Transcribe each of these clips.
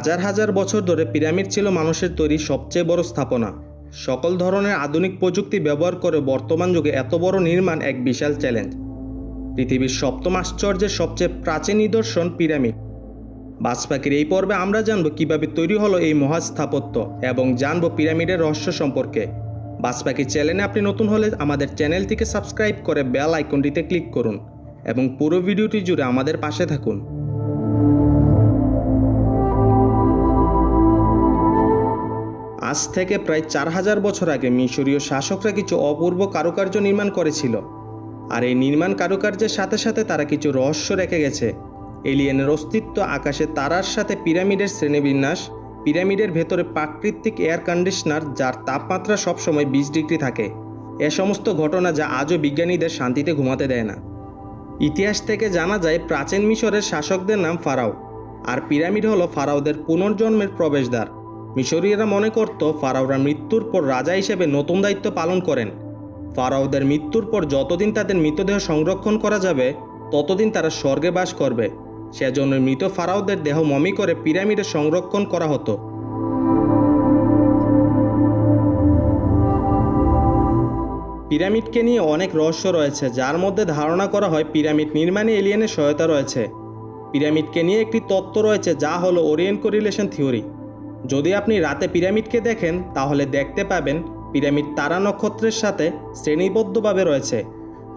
হাজার হাজার বছর ধরে পিরামিড ছিল মানুষের তৈরি সবচেয়ে বড় স্থাপনা। সকল ধরনের আধুনিক প্রযুক্তি ব্যবহার করে বর্তমান যুগে এত বড় নির্মাণ এক বিশাল চ্যালেঞ্জ। পৃথিবীর সপ্তম আশ্চর্যের সবচেয়ে প্রাচীন নিদর্শন পিরামিড। বাজপাখির এই পর্বে আমরা জানব কীভাবে তৈরি হলো এই মহা স্থাপত্য এবং জানব পিরামিডের রহস্য সম্পর্কে। বাজপাখি চ্যানেলে আপনি নতুন হলে আমাদের চ্যানেলটিকে সাবস্ক্রাইব করে বেল আইকনটিতে ক্লিক করুন এবং পুরো ভিডিওটি জুড়ে আমাদের পাশে থাকুন। আজ থেকে প্রায় চার হাজার বছর আগে মিশরীয় শাসকরা কিছু অপূর্ব কারুকার্য নির্মাণ করেছিল। আর এই নির্মাণ কারুকার্যের সাথে সাথে তারা কিছু রহস্য রেখে গেছে। এলিয়েনের অস্তিত্ব আকাশে তারার সাথে পিরামিডের শ্রেণীবিন্যাস, পিরামিডের ভেতরে প্রাকৃতিক এয়ার কন্ডিশনার, যার তাপমাত্রা সবসময় বিশ ডিগ্রি থাকে। এ সমস্ত ঘটনা যা আজও বিজ্ঞানীদের শান্তিতে ঘুমাতে দেয় না। ইতিহাস থেকে জানা যায়, প্রাচীন মিশরের শাসকদের নাম ফারাও। আর পিরামিড হলো ফারাওদের পুনর্জন্মের প্রবেশদ্বার। মিশরীয়রা মনে করত ফারাওরা মৃত্যুর পর রাজা হিসেবে নতুন দায়িত্ব পালন করেন। ফারাওদের মৃত্যুর পর যতদিন তাদের মৃতদেহ সংরক্ষণ করা যাবে, ততদিন তারা স্বর্গে বাস করবে। সেজন্য মৃত ফারাওদের দেহ মমি করে পিরামিডে সংরক্ষণ করা হতো। পিরামিডকে নিয়ে অনেক রহস্য রয়েছে, যার মধ্যে ধারণা করা হয় পিরামিড নির্মাণে এলিয়েনের সহায়তা রয়েছে। পিরামিডকে নিয়ে একটি তত্ত্ব রয়েছে, যা হলো ওরিয়েন্ট কোরিলেশন থিওরি। যদি আপনি রাতে পিরামিডকে দেখেন, তাহলে দেখতে পাবেন পিরামিড তারা নক্ষত্রের সাথে শ্রেণীবদ্ধভাবে রয়েছে।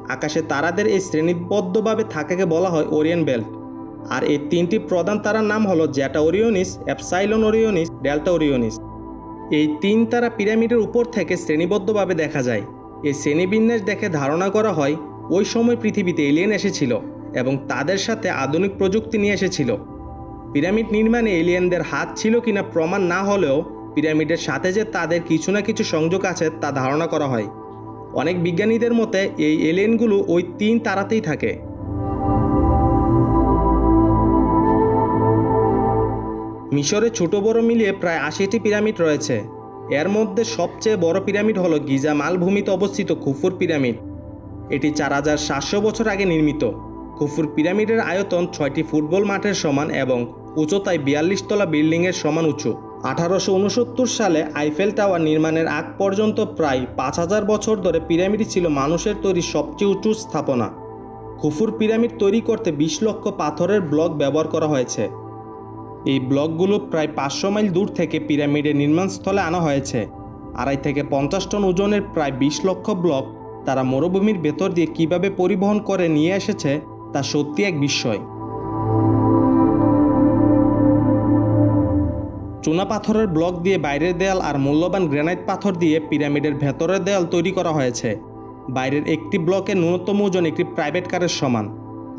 আকাশে তারাদের এই শ্রেণীবদ্ধভাবে থাকাকে বলা হয় ওরিয়েন বেল্ট। আর এই তিনটি প্রধান তারার নাম হলো জ্যাটা ওরিওনিস, অ্যাপসাইলন ওরিওনিস, ডেল্টা ওরিওনিস। এই তিন তারা পিরামিডের উপর থেকে শ্রেণীবদ্ধভাবে দেখা যায়। এই শ্রেণীবিন্যাস দেখে ধারণা করা হয়, ওই সময় পৃথিবীতে এলিয়েন এসেছিল এবং তাদের সাথে আধুনিক প্রযুক্তি নিয়ে এসেছিল। পিরামিড নির্মাণে এলিয়েনদের হাত ছিল কিনা প্রমাণ না হলেও পিরামিডের সাথে যে তাদের কিছু না কিছু সংযোগ আছে তা ধারণা করা হয়। অনেক বিজ্ঞানীদের মতে এই এলিয়েনগুলো ওই তিন তারাতেই থাকে। মিশরে ছোট বড় মিলিয়ে প্রায় আশিটি পিরামিড রয়েছে। এর মধ্যে সবচেয়ে বড় পিরামিড হলো গিজা মালভূমিতে অবস্থিত খুফুর পিরামিড। এটি চার হাজার সাতশো বছর আগে নির্মিত। খুফুর পিরামিডের আয়তন ছয়টি ফুটবল মাঠের সমান এবং উচ্চতায় বিয়াল্লিশ তলা বিল্ডিংয়ের সমান উঁচু আঠারোশো উনসত্তর সালে আইফেল টাওয়ার নির্মাণের আগ পর্যন্ত প্রায় পাঁচ হাজার বছর ধরে পিরামিডই ছিল মানুষের তৈরি সবচেয়ে উঁচু স্থাপনা। খুফুর পিরামিড তৈরি করতে বিশ লক্ষ পাথরের ব্লক ব্যবহার করা হয়েছে। এই ব্লকগুলো প্রায় পাঁচশো মাইল দূর থেকে পিরামিডের নির্মাণস্থলে আনা হয়েছে। আড়াই থেকে পঞ্চাশ টন ওজনের প্রায় বিশ লক্ষ ব্লক তারা মরুভূমির ভেতর দিয়ে কীভাবে পরিবহন করে নিয়ে এসেছে তা সত্যি এক বিস্ময়। চুনা পাথরের ব্লক দিয়ে বাইরের দেয়াল আর মূল্যবান গ্রানাইট পাথর দিয়ে পিরামিডের ভেতরের দেয়াল তৈরি করা হয়েছে। বাইরের একটি ব্লকের ন্যূনতম ওজন একটি প্রাইভেট কারের সমান,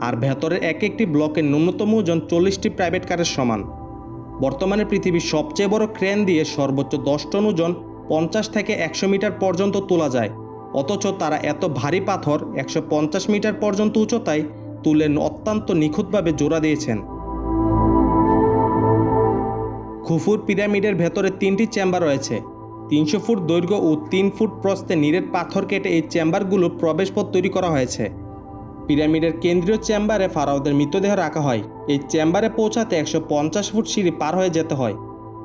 আর ভেতরের এক একটি ব্লকের ন্যূনতম ওজন চল্লিশটি প্রাইভেট কারের সমান। বর্তমানে পৃথিবীর সবচেয়ে বড় ক্রেন দিয়ে সর্বোচ্চ দশ টন ওজন পঞ্চাশ থেকে একশো মিটার পর্যন্ত তোলা যায়, অথচ তারা এত ভারী পাথর একশো পঞ্চাশ মিটার পর্যন্ত উচ্চতায় তুলে অত্যন্ত নিখুঁতভাবে জোড়া দিয়েছেন। খুফুর পিরামিডের ভেতরে তিনটি চেম্বার রয়েছে। তিনশো ফুট দৈর্ঘ্য ও তিন ফুট প্রস্থে নিরেট পাথর কেটে এই চেম্বারগুলো প্রবেশপথ তৈরি করা হয়েছে। পিরামিডের কেন্দ্রীয় চেম্বারে ফারাওদের মৃতদেহ রাখা হয়। এই চেম্বারে পৌঁছাতে একশো পঞ্চাশ ফুট সিঁড়ি পার হয়ে যেতে হয়।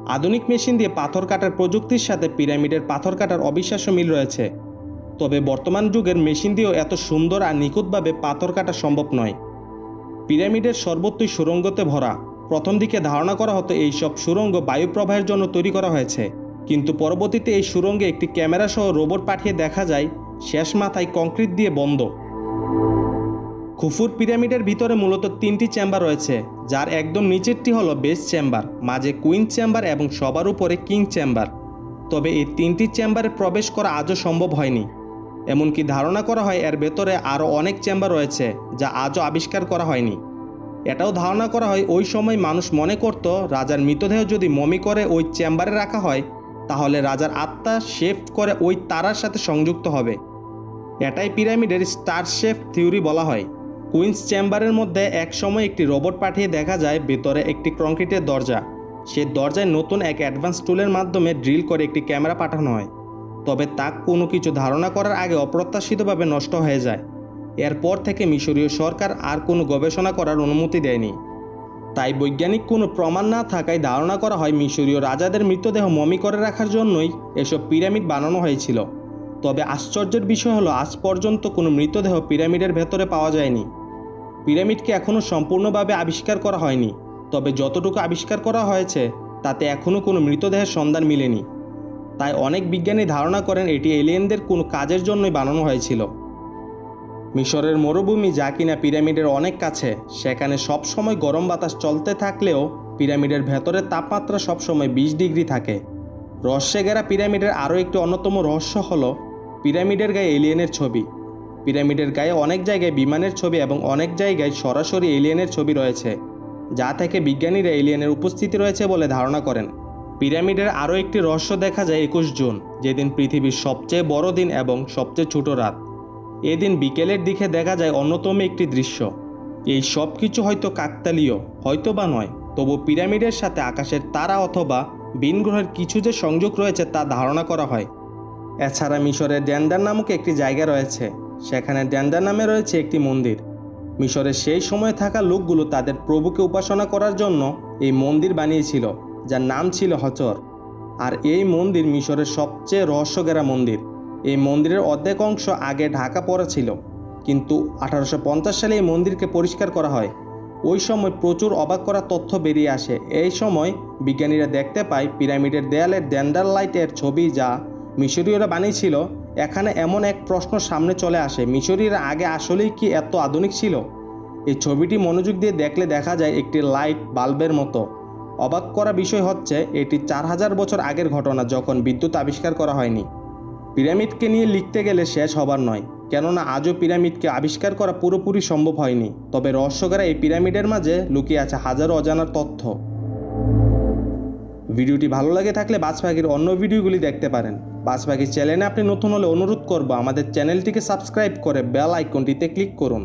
আধুনিক মেশিন দিয়ে পাথর কাটার প্রযুক্তির সাথে পিরামিডের পাথর কাটার অবিশ্বাস্য মিল রয়েছে। তবে বর্তমান যুগের মেশিন দিয়েও এত সুন্দর আর নিখুঁতভাবে পাথর কাটা সম্ভব নয়। পিরামিডের সর্বত্রই সুরঙ্গতে ভরা। প্রথম দিকে ধারণা করা হতো এই সব সুরঙ্গ বায়ু প্রবাহের জন্য তৈরি করা হয়েছে। কিন্তু পরবর্তীতে এই সুরঙ্গে একটি ক্যামেরা সহ রোবট পাঠিয়ে দেখা যায়, শেষ মাথায় কংক্রিট দিয়ে বন্ধ। খুফুর পিরামিডের ভিতরে মূলত তিনটি চেম্বার রয়েছে, যার একদম নিচেরটি হলো বেস চেম্বার, মাঝে কুইন চেম্বার এবং সবার উপরে কিং চেম্বার। তবে এই তিনটি চেম্বারে প্রবেশ করা আজও সম্ভব হয়নি। এমনকি ধারণা করা হয় এর ভেতরে আরও অনেক চেম্বার রয়েছে, যা আজও আবিষ্কার করা হয়নি। এটাও ধারণা করা হয় ওই সময় মানুষ মনে করত রাজার মৃতদেহ যদি মমি করে ওই চেম্বারে রাখা হয়, তাহলে রাজার আত্মা শেফট করে ওই তারার সাথে সংযুক্ত হবে। এটাই পিরামিডের স্টার শেফ থিওরি বলা হয়। কুইন্স চেম্বারের মধ্যে এক সময় একটি রোবট পাঠিয়ে দেখা যায়, ভেতরে একটি কংক্রিটের দরজা। সে দরজায় নতুন এক অ্যাডভান্স টুলের মাধ্যমে ড্রিল করে একটি ক্যামেরা পাঠানো হয়। তবে তা কোনো কিছু ধারণা করার আগে অপ্রত্যাশিতভাবে নষ্ট হয়ে যায়। এরপর থেকে মিশরীয় সরকার আর কোনো গবেষণা করার অনুমতি দেয়নি। তাই বৈজ্ঞানিক কোনো প্রমাণ না থাকায় ধারণা করা হয় মিশরীয় রাজাদের মৃতদেহ মমি করে রাখার জন্যই এসব পিরামিড বানানো হয়েছিল। তবে আশ্চর্যের বিষয় হলো, আজ পর্যন্ত কোনো মৃতদেহ পিরামিডের ভেতরে পাওয়া যায়নি। পিরামিডকে এখনও সম্পূর্ণভাবে আবিষ্কার করা হয়নি, তবে যতটুকু আবিষ্কার করা হয়েছে, তাতে এখনও কোনো মৃতদেহের সন্ধান মিলেনি। তাই অনেক বিজ্ঞানী ধারণা করেন, এটি এলিয়েনদের কোনো কাজের জন্যই বানানো হয়েছিল। মিশরের মরুভূমি যা কিনা পিরামিডের অনেক কাছে, সেখানে সব সময় গরম বাতাস চলতে থাকলেও পিরামিডের ভেতরের তাপমাত্রা সবসময় বিশ ডিগ্রি থাকে। রহস্যে ঘেরা পিরামিডের আরও একটি অন্যতম রহস্য হল পিরামিডের গায়ে এলিয়েনের ছবি। পিরামিডের গায়ে অনেক জায়গায় বিমানের ছবি এবং অনেক জায়গায় সরাসরি এলিয়েনের ছবি রয়েছে, যা থেকে বিজ্ঞানীরা এলিয়েনের উপস্থিতি রয়েছে বলে ধারণা করেন। পিরামিডের আরও একটি রহস্য দেখা যায় একুশ জুন, যেদিন পৃথিবীর সবচেয়ে বড় দিন এবং সবচেয়ে ছোট রাত। এদিন বিকেলের দিকে দেখা যায় অন্যতম একটি দৃশ্য। এই সব কিছু হয়তো কাকতালীয় হয়তো বা নয়, তবু পিরামিডের সাথে আকাশের তারা অথবা বিন গ্রহের কিছু যে সংযোগ রয়েছে তা ধারণা করা হয়। এছাড়া মিশরের ড্যান্ডার নামক একটি জায়গা রয়েছে, সেখানে ড্যান্ডার নামে রয়েছে একটি মন্দির। মিশরের সেই সময়ে থাকা লোকগুলো তাদের প্রভুকে উপাসনা করার জন্য এই মন্দির বানিয়েছিল, যার নাম ছিল হচর। আর এই মন্দির মিশরের সবচেয়ে রহস্যগেরা মন্দির। এই মন্দিরের অর্ধেক অংশ আগে ঢাকা পড়া ছিল, কিন্তু আঠারোশো পঞ্চাশ সালে এই মন্দিরকে পরিষ্কার করা হয়। ওই সময় প্রচুর অবাক করা তথ্য বেরিয়ে আসে। এই সময় বিজ্ঞানীরা দেখতে পায়, পিরামিডের দেয়ালের ড্যান্ডার লাইটের ছবি যা মিশরীয়রা বানিয়েছিল, এখানে এমন এক প্রশ্ন সামনে চলে আসে, মিশরীয়রা আগে আসলেই কি এত আধুনিক ছিল? এই ছবিটি মনোযোগ দিয়ে দেখলে দেখা যায় একটি লাইট বাল্বের মতো। অবাক করা বিষয় হচ্ছে, এটি চার হাজার বছর আগের ঘটনা যখন বিদ্যুৎ আবিষ্কার করা হয়নি। পিরামিডকে নিয়ে লিখতে গেলে শেষ হবার নয়। কেননা আজও পিরামিডকে আবিষ্কার করা পুরোপুরি সম্ভব হয়নি। তবে রহস্যকারা এই পিরামিডের মাঝে লুকিয়ে আছে হাজারো অজানার তথ্য। ভিডিওটি ভালো লাগে থাকলে বাজ পাখির অন্য ভিডিওগুলি দেখতে পারেন। বাজ পাখির চ্যানেলে আপনি নতুন হলে অনুরোধ করব আমাদের চ্যানেলটিকে সাবস্ক্রাইব করে বেল আইকনটিতে ক্লিক করুন।